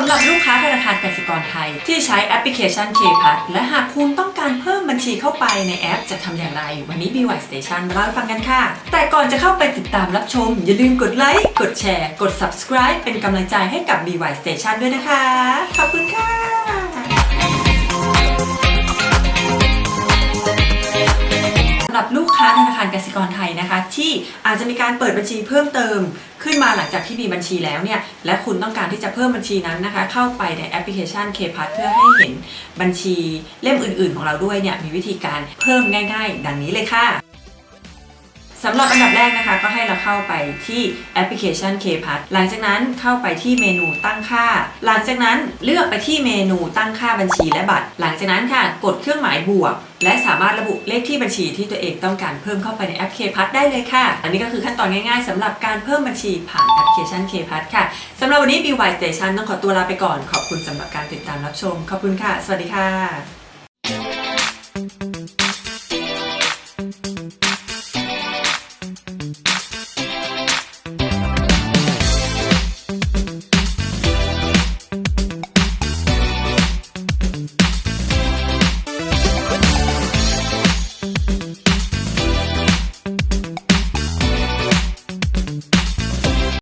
ำหรับลูกค้าธนาคารกสิกรไทย ที่ใช้แอปพลิเคชัน k p a s และหากคุณต้องการเพิ่มบัญชีเข้าไปในแอปจะทำอย่างไร วันนี้ BY Station มาเล่าฟังกันค่ะ แต่ก่อนจะเข้าไปติดตามรับชม อย่าลืมกดไลค์กดแชร์ กด subscribe เป็นกำลังใจให้กับ BY Station ด้วยนะคะ ขอบคุณค่ะ ธนาคารกสิกรไทยนะคะ ที่อาจจะมีการเปิดบัญชีเพิ่มเติมขึ้นมาหลังจากที่มีบัญชีแล้วเนี่ยและคุณต้องการที่จะเพิ่มบัญชีนั้นนะคะ เข้าไปในแอปพลิเคชัน k p a s เพื่อให้เห็นบัญชีเล่มอื่น ๆ ของเราด้วยเนี่ยมีวิธีการเพิ่มง่าย ๆ ดังนี้เลยค่ะำหรับอันดับแรกนะคะ ก็ให้เราเข้าไปที่แอปพลิเคชัน k p a s หลังจากนั้นเข้าไปที่เมนูตั้งค่า หลังจากนั้นเลือกไปที่เมนูตั้งค่าบัญชีและบัตร หลังจากนั้นค่ะ กดเครื่องหมายบวก และสามารถระบุเลขที่บัญชีที่ตัวเองต้องการเพิ่มเข้าไปในแอป k p a s ได้เลยค่ะ อันนี้ก็คือขั้นตอนง่ายๆสำหรับการเพิ่มบัญชีผ่านแอปพลิเคชัน k p a s ค่ะสำหรับวันนี้ BY Station ต้องขอตัวลาไปก่อน ขอบคุณสำหรับการติดตามรับชม ขอบคุณค่ะ สวัสดีค่ะ